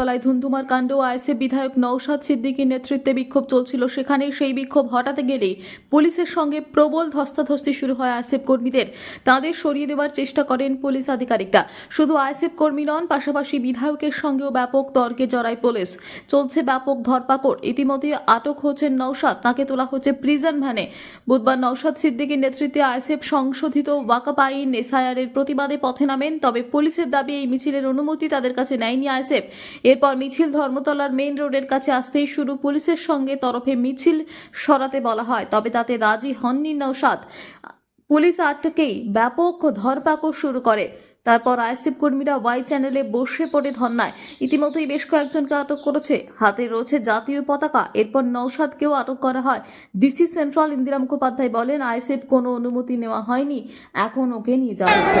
ধর্মতলায় ধুন্ধুমার কাণ্ড আইসে বিধায়ক নৌশাদ সিদ্দিকীর নেতৃত্বে বিক্ষোভ চলছিল। সেখানে সেই বিক্ষোভ হটাতে গেলেই পুলিশের সঙ্গে প্রবল ধস্তাধস্তি শুরু হয় আইসেফ কর্মীদের। তাদের সরিয়ে দেওয়ার চেষ্টা করেন পুলিশ আধিকারিকরা। শুধু আইসেফ কর্মী নন, পাশাপাশি বিধায়কের সঙ্গেও ব্যাপক তর্কে জড়ায় পুলিশ। চলছে ব্যাপক ধরপাকড়। ইতিমধ্যে আটক হচ্ছেন নৌশাদ তাকে তোলা হচ্ছে প্রিজন ভ্যানে। বুধবার নৌশাদ সিদ্দিকীর নেতৃত্বে আইসেফ সংশোধিত ওয়াকাপ আইন এসআইআরের প্রতিবাদে পথে নামেন, তবে পুলিশের দাবি, এই মিছিলের অনুমতি তাদের কাছে নেয়নি আইসেফ এরপর মিছিল ধর্মতলার মেইন রোডের কাছে আসতেই শুরু পুলিশের সঙ্গে তরফে মিছিল সরাতে বলা হয়। তবে তাতে রাজি হননি নৌশাদ পুলিশ আটকেই ব্যাপক ধরপাকড় শুরু করে। তারপর আইসিপ কর্মীরা ওয়াই চ্যানেলে বসে পড়ে ধর্নায়। ইতিমধ্যেই বেশ কয়েকজনকে আটক করেছে। হাতে রয়েছে জাতীয় পতাকা। এরপর নৌসাদকেও আটক করা হয়। ডিসি সেন্ট্রাল ইন্দিরা মুখোপাধ্যায় বলেন আইসিপ কোনো অনুমতি নেওয়া হয়নি। এখন ওকে নিয়ে যাওয়া হচ্ছে।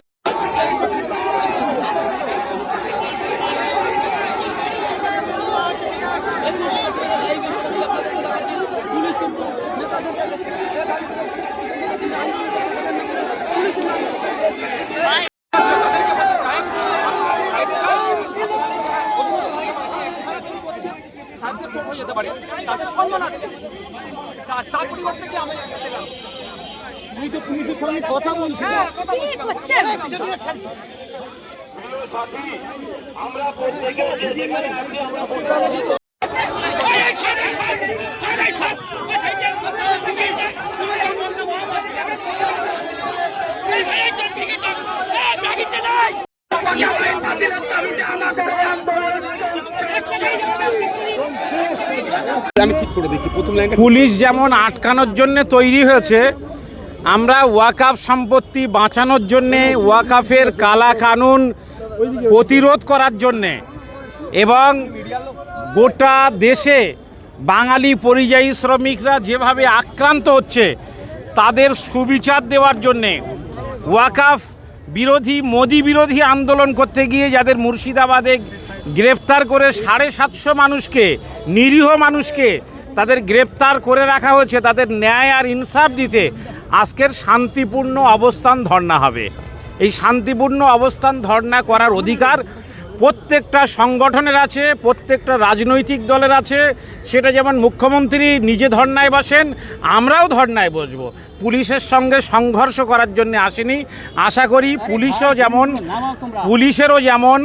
সাহায্য চোখ হয়ে যেতে পারে তাদের সম্মান আছে তার- পরিবর্তে কি আমি তুমি তো পুলিশের সঙ্গে কথা বলছি হ্যাঁ কথা বলছি সাথী আমরা প্রত্যেকে যেখানে আছি আমরা বসে পুলিশ যেমন আটকানোর জন্য তৈরি হয়েছে, আমরা ওয়াকাফ সম্পত্তি বাঁচানোর জন্যে, ওয়াকাফের কালা কানুন প্রতিরোধ করার জন্যে এবং গোটা দেশে বাঙালি পরিযায়ী শ্রমিকরা যেভাবে আক্রান্ত হচ্ছে, তাদের সুবিচার দেওয়ার জন্যে ওয়াকাফ বিরোধী, মোদি বিরোধী আন্দোলন করতে গিয়ে যাদের মুর্শিদাবাদে গ্রেপ্তার করে সাড়ে সাতশো মানুষকে, নিরীহ মানুষকে তাদের গ্রেপ্তার করে রাখা হয়েছে। তাদের ন্যায় আর ইনসাফ দিতে আজকের শান্তিপূর্ণ অবস্থান ধর্ণা হবে। এই শান্তিপূর্ণ অবস্থান ধর্ণা করার অধিকার প্রত্যেকটা সংগঠনের আছে প্রত্যেকটা রাজনৈতিক দলের আছে। সেটা যেমন মুখ্যমন্ত্রী নিজে ধর্নায় বসেন আমরাও ধর্নায় বসবো। পুলিশের সঙ্গে সংঘর্ষ করার জন্য আসেনি। আশা করি পুলিশও যেমন পুলিশেরও যেমন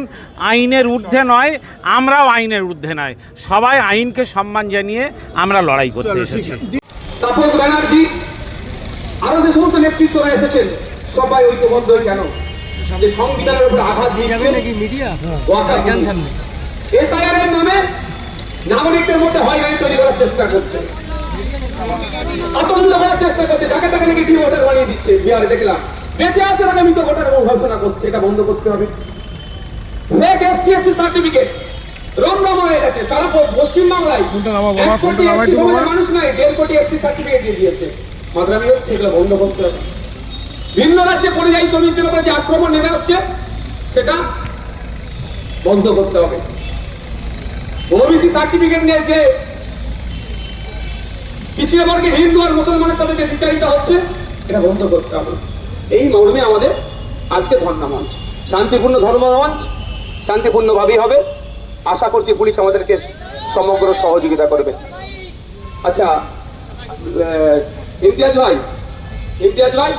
আইনের ঊর্ধ্বে নয় আমরাও আইনের ঊর্ধ্বে নয়। সবাই আইনকে সম্মান জানিয়ে আমরা লড়াই করতে এসেছি। তাপস ব্যানার্জি আরও যে সমস্ত নেতৃত্বরা এসেছেন সবাই ঐক্যবদ্ধ কেন? যে সংবিধানের উপর আঘাত দিচ্ছে এসআইআর এর নামে নাগরিকদের মধ্যে হয়রানি তৈরি করার চেষ্টা করছে। আতঙ্ক করার চেষ্টা করছে। যাকে তাকে নাকি ডি ভোটার বানিয়ে দিচ্ছে বিহারে দেখলাম। বেঁচে আছে তাকে মৃত ভোটার ঘোষণা করছে। এটা বন্ধ করতে হবে। Fake ST SC certificate. রমরমা হয়ে গেছে। সারা পশ্চিমবাংলায় মানুষ নাই দেড় কোটি এসসি সার্টিফিকেট দিয়ে দিয়েছে। মাদ্রামি হচ্ছে এগুলো বন্ধ করতে হবে। ভিন্ন রাজ্যে পরিযায়ী শ্রমিকদের উপরে যে আক্রমণ নেমে আসছে, সেটা বন্ধ করতে হবে। ওবিসি সার্টিফিকেট নিয়ে যে পিছিয়ে বর্গে হিন্দু আর মুসলমানের সাথে যে বিচারিত হচ্ছে, এটা বন্ধ করতে হবে। এই মর্মে আমাদের আজকে ধর্ণা মঞ্চ শান্তিপূর্ণ ধর্ম মঞ্চ শান্তিপূর্ণভাবেই হবে। আশা করছি পুলিশ আমাদেরকে সমগ্র সহযোগিতা করবে। আচ্ছা ইমতিয়াজ ভাই ইমতিয়াজ ভাই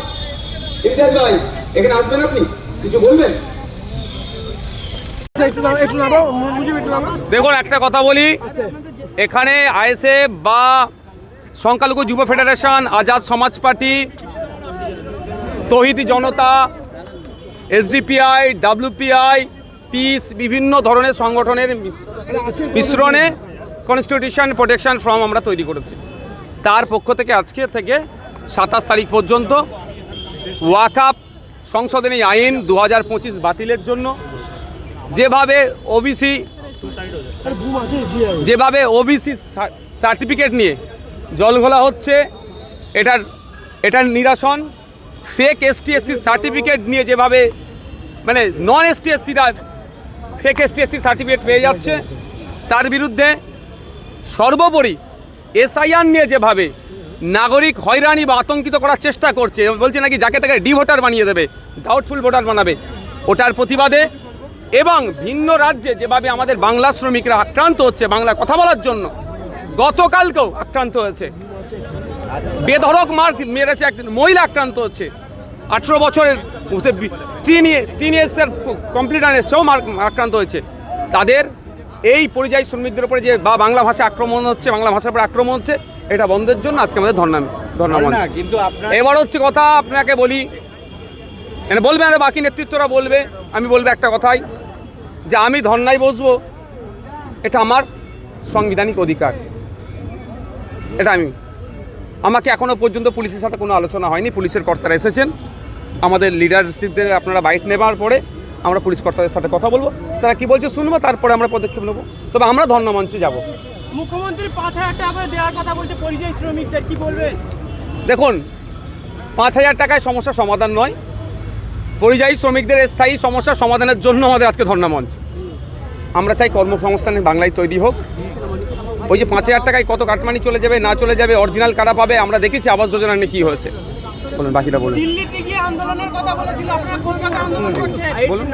ইমতিয়াজ ভাই এখানে আসবেন আপনি? কিছু বলবেন? দেখুন একটা কথা বলি। এখানে আইএসএফ বা সংখ্যালঘু যুব federation Azad Samaj party Tawhidi Janata SDPI WPI peace বিভিন্ন ধরনের সংগঠনের মিশ্রণে কনস্টিটিউশন প্রোটেকশন ফর্ম আমরা তৈরি করেছি। তার পক্ষ থেকে আজকে থেকে সাতাশ তারিখ পর্যন্ত ওয়াকাপ সংশোধনী আইন দু হাজার পঁচিশ বাতিলের জন্য। যেভাবে ওবিসি যেভাবে ওবিসি সার্টিফিকেট নিয়ে জলঘোলা হচ্ছে, এটার এটার নিরাসন ফেক এসটি এসসি সার্টিফিকেট নিয়ে যেভাবে মানে নন এসটি এসসিরা ফেক এসটি এসসি সার্টিফিকেট পেয়ে যাচ্ছে, তার বিরুদ্ধে সর্বোপরি এসআইআর নিয়ে যেভাবে নাগরিক হয়রানি বা আতঙ্কিত করার চেষ্টা করছে। বলছে নাকি যাকে তাকে ডি ভোটার বানিয়ে দেবে ডাউটফুল ভোটার বানাবে। ওটার প্রতিবাদে এবং ভিন্ন রাজ্যে যেভাবে আমাদের বাংলা শ্রমিকরা আক্রান্ত হচ্ছে বাংলা কথা বলার জন্য, গতকালকেও আক্রান্ত হয়েছে। বেধড়ক মার মেরেছে এক মহিলা আক্রান্ত হচ্ছে। আঠেরো বছরের টিন টিন এসের কমপ্লিট আনে সেও মার, আক্রান্ত হয়েছে। তাদের এই পরিযায়ী শ্রমিকদের উপরে যে বা বাংলা ভাষা আক্রমণ হচ্ছে, বাংলা ভাষার উপরে আক্রমণ হচ্ছে এটা বন্ধের জন্য আজকে আমাদের ধর্ণা ধর্ণা মঞ্চ। কিন্তু এবার হচ্ছে কথা আপনাকে বলি। মানে বলবে আর বাকি নেতৃত্বরা বলবে আমি বলব একটা কথাই যে আমি ধর্নায় বসবো এটা আমার সাংবিধানিক অধিকার। এটা আমি। আমাকে এখনও পর্যন্ত পুলিশের সাথে কোনো আলোচনা হয়নি পুলিশের কর্তারা এসেছেন। আমাদের লিডারশিপদের আপনারা বাইট নেবার পরে আমরা পুলিশ কর্তাদের সাথে কথা বলব। তারা কি বলছে শুনব তারপরে আমরা পদক্ষেপ নেব। তবে আমরা ধর্ণা মঞ্চে যাব। মুখ্যমন্ত্রী পাঁচ হাজার টাকা করে দেওয়ার কথা বলছে পরিযায়ী শ্রমিকদের কি বলবেন? দেখুন পাঁচ হাজার টাকায় সমস্যার সমাধান নয়। পরিযায়ী শ্রমিকদের স্থায়ী সমস্যার সমাধানের জন্য আমাদের আজকে ধর্ণা মঞ্চ আমরা চাই কর্মসংস্থানে বাংলায় তৈরি হোক। ওই যে পাঁচ হাজার টাকায় কত কাটমানি চলে যাবে না চলে যাবে অরিজিনাল কারা পাবে আমরা দেখেছি আবাস যোজনা নিয়ে কী হয়েছে। বলুন বাকিটা বলুন। দিল্লিতে গিয়ে আন্দোলনের কথা বলেছিল আপনারা কলকাতা আন্দোলন করছেন। বলুন।